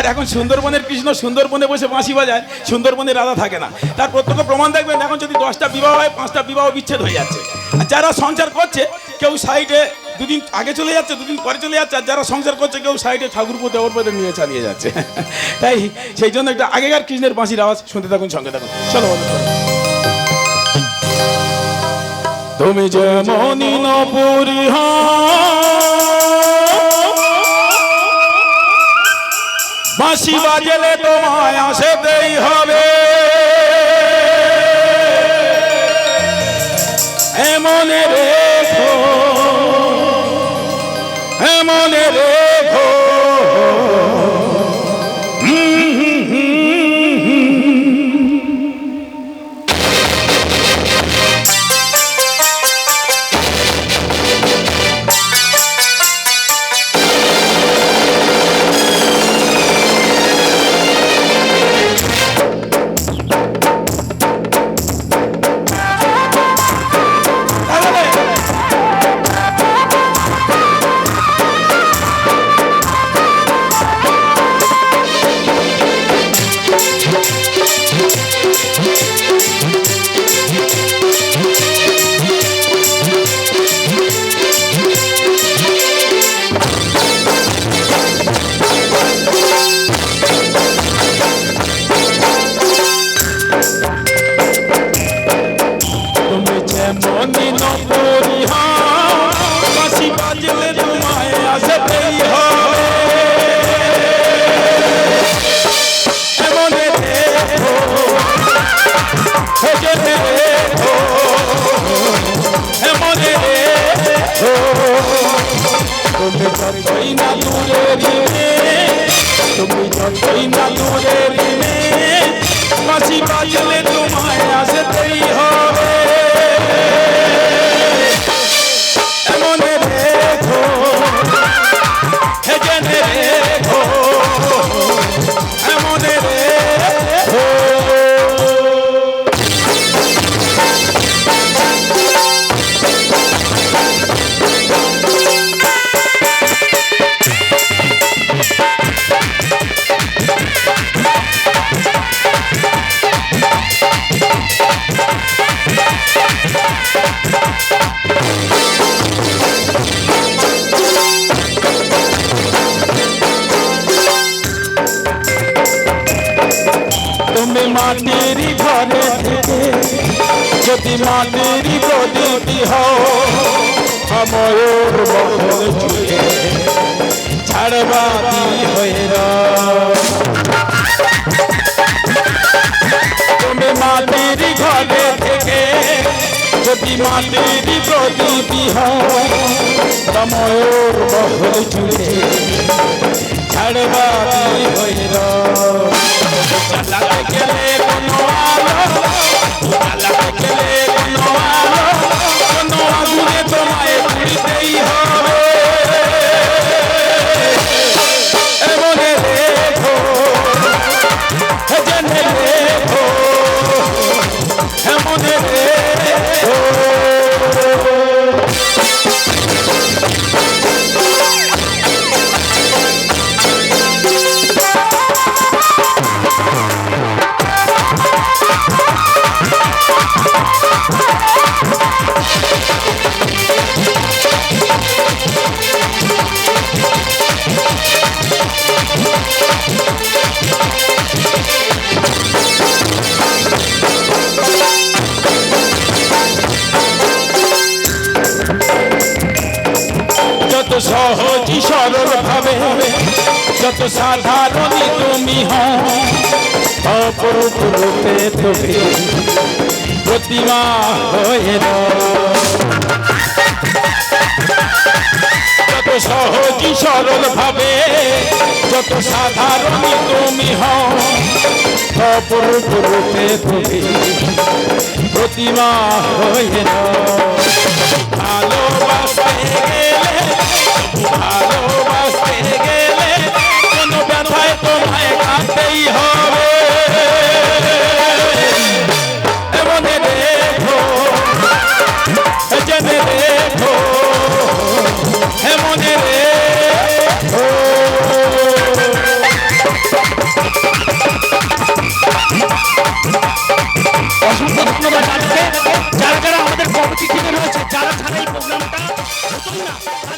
আর এখন সুন্দরবনের কৃষ্ণ সুন্দরবনে বসে বাঁশি বাজায়, সুন্দরবনে রাধা থাকে না। তার প্রত্যক্ষ প্রমাণ দেখবেন, এখন যদি দশটা বিবাহ হয়, পাঁচটা বিবাহ বিচ্ছেদ হয়ে যাচ্ছে। আর যারা সংসার করছে, কেউ সাইডে দুদিন আগে চলে যাচ্ছে, দুদিন পরে চলে যাচ্ছে, আর যারা সংসার করছে, কেউ সাইডে ঠাকুর পথে ওর পথে নিয়ে চালিয়ে যাচ্ছে। তাই সেই জন্য একটা আগেকার কৃষ্ণের বাঁশির আওয়াজ শুনতে থাকুন, সঙ্গে থাকুন। চলো। তুমি যেমনই নপুরি বাঁশি বাজলে তোমায় আসতেই হবে। এমনে তুমি যতই না দূরেরই মেয়ে, তুমি যতই না দূরেরই মেয়ে, বাঁশি বাজলে তোমায় তুমি মাটির ঘরে থেকে, যদি মাটির প্রদীপি হও আময়ূর বহল চুলে ছাড়বাতি হয়ে। তুমি মাটির ঘরে থেকে, যদি মাটির প্রদীপি হও আময়ূর বহল চুলে ছাড়বাতি এমনে সরল ভাবে যত সাধারণই তুমি হও অপরূপ রূপে তুমি প্রতিমা হয়ে যত সহজই সরল ভাবে, যত সাধারণই তুমি হও অপরূপ রূপে তুমি প্রতিমা হয়ে রও। চল না